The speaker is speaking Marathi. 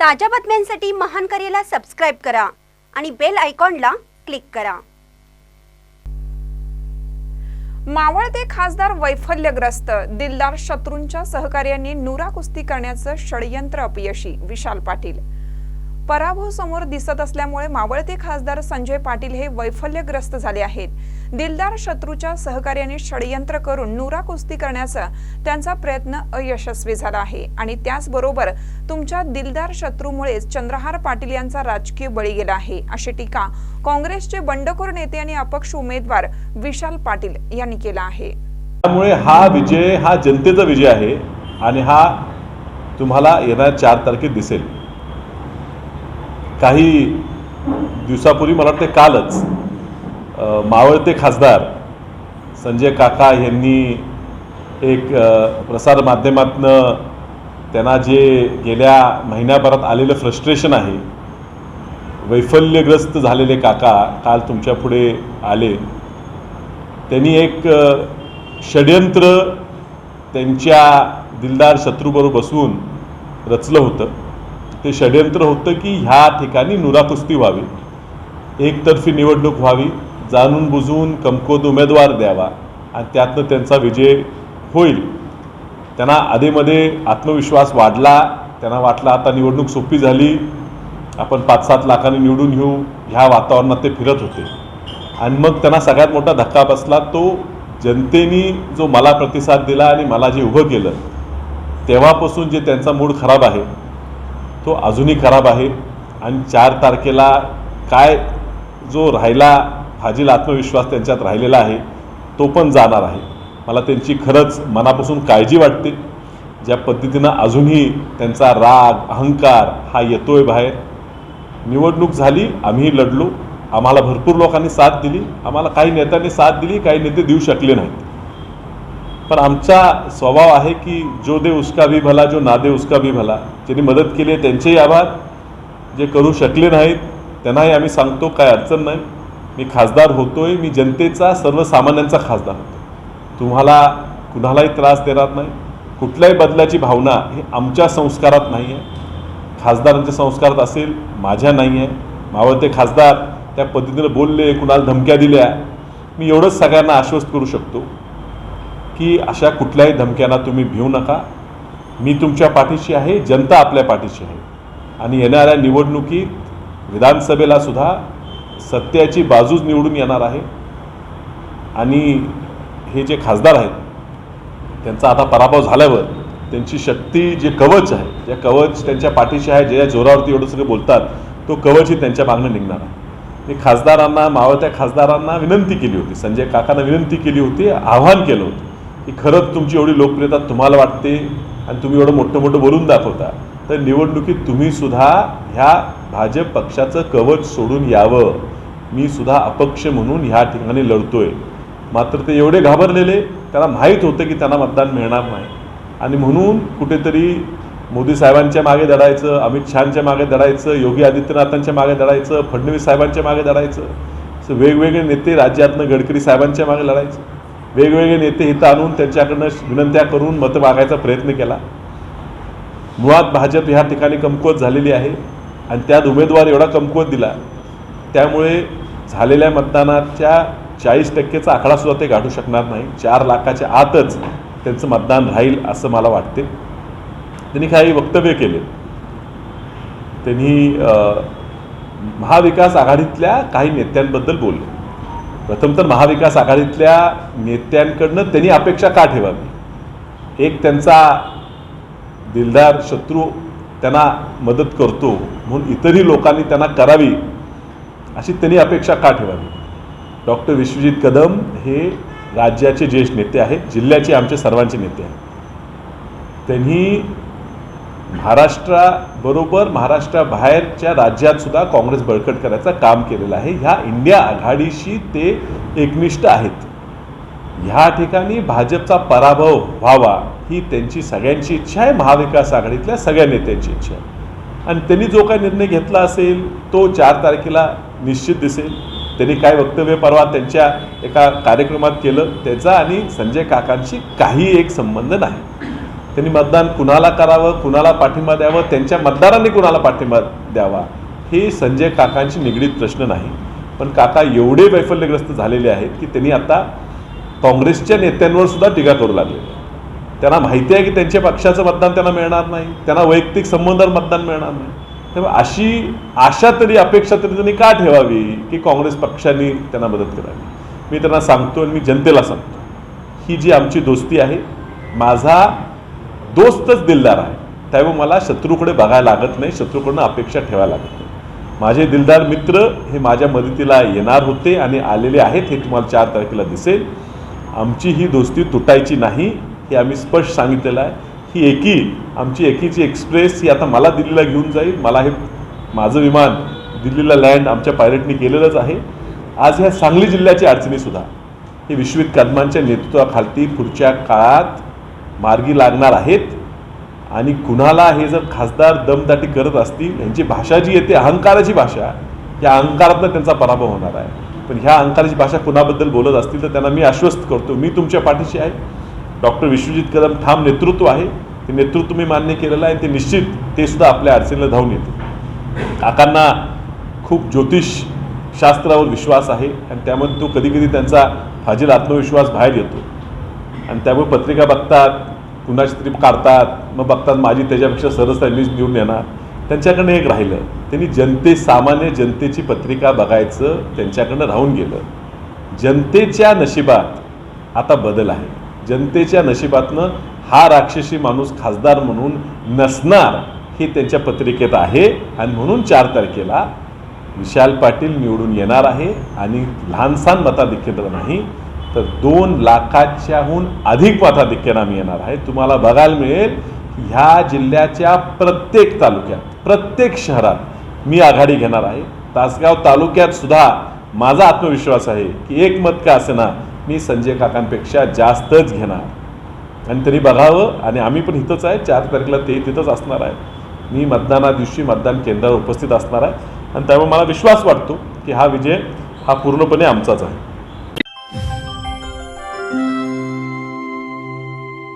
ताज्या बातम्यांसाठी महान करेला सबस्क्राईब करा आणि बेल आयकॉनला क्लिक करा. मावळते खासदार वैफल्यग्रस्त दिलदार शत्रूंच्या सहकार्याने नुरा कुस्ती करण्याचं षडयंत्र अपयशी विशाल पाटील. पराभव समोर दिसत असल्यामुळे मावळते खासदार संजय पाटील हे वैफल्यग्रस्त झाले आहेत. दिलदार शत्रूच्या सहकार्याने षडयंत्र करून नुरा कुस्ती करण्याचा त्यांचा प्रयत्न अयशस्वी झाला आहे. आणि त्याचबरोबर तुमच्या दिलदार शत्रूमुळेच चंद्रहार पाटील यांचा राजकीय बळी गेला आहे अशी टीका काँग्रेसचे बंडखोर नेते आणि अपक्ष उमेदवार विशाल पाटील यांनी केला आहे. त्यामुळे हा विजय हा जनतेचा विजय आहे आणि हा तुम्हाला येणाऱ्या चार तारखेत दिसेल. काही दिवसापूर्वी मला वाटते कालच मावळते खासदार संजय काका यांनी एक अ, प्रसार माध्यमातनं त्यांना जे गेल्या महिन्याभरात आलेलं फ्रस्ट्रेशन आहे वैफल्यग्रस्त झालेले काका काल तुमच्यापुढे आले त्यांनी एक षड्यंत्र षडयंत्र त्यांच्या दिलदार शत्रूबरोबर बसून रचलं होतं. ते षडयंत्र होतं की ह्या ठिकाणी नुराकुस्ती व्हावी. एकतर्फी निवडणूक व्हावी जाणून बुजून कमकोत उमेदवार द्यावा आणि त्यातनं त्यांचा विजय होईल. त्यांना आधीमध्ये आत्मविश्वास वाढला त्यांना वाटलं आता निवडणूक सोपी झाली आपण पाच सात लाखांनी निवडून घेऊ ह्या वातावरणात ते फिरत होते. आणि मग त्यांना सगळ्यात मोठा धक्का बसला तो जनतेने जो मला प्रतिसाद दिला आणि मला जे उभं केलं तेव्हापासून जे त्यांचा मूड खराब आहे तो अजूनही खराब आहे. आणि चार तारखेला काय जो राहिला फाजील आत्मविश्वास त्यांच्यात राहिलेला आहे तो पण जाणार आहे. मला त्यांची खरंच मनापासून काळजी वाटते. ज्या पद्धतीनं अजूनही त्यांचा राग अहंकार हा येतोय बाहेर. निवडणूक झाली आम्ही लढलो. आम्हाला भरपूर लोकांनी साथ दिली. आम्हाला काही नेत्यांनी साथ दिली काही नेते देऊ शकले नाहीत. पण आमचा स्वभाव आहे की जो दे उसका भी भला जो ना दे उसका भी भला. ज्यांनी मदत केली आहे त्यांचेही आभार. जे करू शकले नाहीत त्यांनाही आम्ही सांगतो काय अडचण नाही. मी खासदार होतोय. मी जनतेचा सर्वसामान्यांचा खासदार होतो तुम्हाला कुणालाही त्रास देणार नाही. कुठल्याही बदलाची भावना ही आमच्या संस्कारात नाही आहे. खासदारांच्या संस्कारात असेल माझ्या नाही आहे. मावळते खासदार त्या पद्धतीनं बोलले कुणाला धमक्या दिल्या. मी एवढंच सगळ्यांना आश्वस्त करू शकतो. की अशा कुठल्याही धमक्यांना तुम्ही भिवू नका. मी तुमच्या पाठीशी आहे जनता आपल्या पाठीशी आहे. आणि येणाऱ्या निवडणुकीत विधानसभेला सुद्धा सत्याची बाजूच निवडून येणार आहे. आणि हे जे खासदार आहेत त्यांचा आता पराभव झाल्यावर त्यांची शक्ती जे कवच आहे जे कवच त्यांच्या पाठीशी आहे ज्या जोरावरती एवढं सगळं बोलतात तो कवच ही त्यांच्या मागणं निघणार आहे. मी खासदारांना मावळत्या खासदारांना विनंती केली होती संजय काकांना विनंती केली होती आव्हान केलं होतं. की खरंच तुमची एवढी लोकप्रियता तुम्हाला वाटते आणि तुम्ही एवढं मोठं मोठं बोलून दाखवता तर निवडणुकीत तुम्ही सुद्धा ह्या भाजप पक्षाचं कवच सोडून यावं. मी सुद्धा अपक्ष म्हणून ह्या ठिकाणी लढतोय. मात्र ते एवढे घाबरलेले त्यांना माहीत होतं की त्यांना मतदान मिळणार नाही. आणि म्हणून कुठेतरी मोदी साहेबांच्या मागे दडायचं अमित शहाच्या मागे दडायचं योगी आदित्यनाथांच्या मागे दडायचं फडणवीस साहेबांच्या मागे दडायचं असं वेगवेगळे नेते राज्यातनं गडकरी साहेबांच्या मागे लढायचं. वेगवेगळे नेते इथं आणून त्यांच्याकडनं विनंत्या करून मतं मागायचा प्रयत्न केला. मुळात भाजप ह्या ठिकाणी कमकुवत झालेली आहे आणि त्यात उमेदवार एवढा कमकुवत दिला त्यामुळे झालेल्या मतदानाच्या चाळीस टक्केचा आकडासुद्धा ते गाठू शकणार नाही. चार लाखाच्या आतच त्यांचं मतदान राहील असं मला वाटते. त्यांनी काही वक्तव्य केले. त्यांनी महाविकास आघाडीतल्या काही नेत्यांबद्दल बोलले. प्रथम तर महाविकास आघाडीतल्या नेत्यांकडनं त्यांनी अपेक्षा का ठेवावी? एक त्यांचा दिलदार शत्रू त्यांना मदत करतो म्हणून इतरही लोकांनी त्यांना करावी अशी त्यांनी अपेक्षा का ठेवावी? डॉक्टर विश्वजित कदम हे राज्याचे ज्येष्ठ नेते आहेत जिल्ह्याचे आमचे सर्वांचे नेते आहेत. त्यांनी महाराष्ट्राबरोबर महाराष्ट्राबाहेरच्या राज्यातसुद्धा काँग्रेस बळकट करायचं काम केलेलं आहे. ह्या इंडिया आघाडीशी ते एकनिष्ठ आहेत. ह्या ठिकाणी भाजपचा पराभव व्हावा ही त्यांची सगळ्यांची इच्छा आहे. महाविकास आघाडीतल्या सगळ्या नेत्यांची इच्छा आहे. आणि त्यांनी जो काही निर्णय घेतला असेल तो चार तारखेला निश्चित दिसेल. त्यांनी काय वक्तव्य परवा त्यांच्या एका कार्यक्रमात केलं त्याचा आणि संजय काकांशी काही एक संबंध नाही. त्यांनी मतदान कुणाला करावं कुणाला पाठिंबा द्यावं त्यांच्या मतदारांनी कुणाला पाठिंबा द्यावा हे संजय काकांशी निगडीत प्रश्न नाही. पण काका एवढे वैफल्यग्रस्त झालेले आहेत की त्यांनी आता काँग्रेसच्या नेत्यांवर सुद्धा टीका करू लागले. त्यांना माहिती आहे की त्यांच्या पक्षाचं मतदान त्यांना मिळणार नाही त्यांना वैयक्तिक संबंधावर मतदान मिळणार नाही. तेव्हा अशी आशा तरी अपेक्षा तरी त्यांनी का ठेवावी की काँग्रेस पक्षाने त्यांना मदत करावी? मी त्यांना सांगतो आणि मी जनतेला सांगतो ही जी आमची दोस्ती आहे माझा दोस्तच दिलदार आहे. त्यामुळे मला शत्रूकडे बघायला लागत नाही शत्रूकडनं अपेक्षा ठेवायला लागत नाही. माझे दिलदार मित्र हे माझ्या मदतीला येणार होते आणि आलेले आहेत हे तुम्हाला चार तारखेला दिसेल. आमची ही दोस्ती तुटायची नाही हे आम्ही स्पष्ट सांगितलेलं आहे. ही एकी आमची एकीची एक्सप्रेस ही आता मला दिल्लीला घेऊन जाईल. मला हे माझं विमान दिल्लीला लँड आमच्या पायलटनी केलेलंच आहे. आज ह्या सांगली जिल्ह्याची अडचणीसुद्धा. हे विश्वित कदमांच्या नेतृत्वाखालती पुढच्या काळात मार्गी लागणार आहेत आणि कुणाला हे जर खासदार दमदाटी करत असतील यांची भाषा जी येते अहंकाराची भाषा या अहंकारातनं त्यांचा पराभव होणार आहे. पण ह्या अहंकाराची भाषा कुणाबद्दल बोलत असतील तर त्यांना मी आश्वस्त करतो. मी तुमच्या पाठीशी आहे. डॉक्टर विश्वजित कदम ठाम नेतृत्व आहे. ते नेतृत्व मी मान्य केलेलं आहे. ते निश्चित ते सुद्धा आपल्या अडचणीला धावून येते काकांना खूप ज्योतिष शास्त्रावर विश्वास आहे आणि त्यामध्ये तो कधी कधी त्यांचा फाजील आत्मविश्वास बाहेर येतो. आणि त्यामुळे पत्रिका बघतात कुणाची तरी काढतात मग बघतात माझी त्याच्यापेक्षा सरस त्यांनी निवडून येणार त्यांच्याकडनं एक राहिलं. त्यांनी जनते सामान्य जनतेची पत्रिका बघायचं त्यांच्याकडनं राहून गेलं. जनतेच्या नशिबात आता बदल आहे. जनतेच्या नशिबातनं हा राक्षसी माणूस खासदार म्हणून नसणार हे त्यांच्या पत्रिकेत आहे आणि म्हणून चार तारखेला विशाल पाटील निवडून येणार आहे आणि लहानसहान मताधिक्यता नाही तर दोन लाखाच्याहून अधिक मताधिक्यानं आम्ही येणार आहे. तुम्हाला बघायला मिळेल ह्या जिल्ह्याच्या प्रत्येक तालुक्यात प्रत्येक शहरात मी आघाडी घेणार आहे. तासगाव तालुक्यात सुद्धा माझा आत्मविश्वास आहे की एक मत का असेना मी संजय काकांपेक्षा जास्तच घेणार. आणि तरी बघावं आणि आम्ही पण इथंच आहे. चार तारखेला ते तिथंच असणार आहे. मी मतदाना दिवशी मतदान केंद्रावर उपस्थित असणार आहे. आणि त्यामुळे मला विश्वास वाटतो की हा विजय हा पूर्णपणे आमचाच आहे.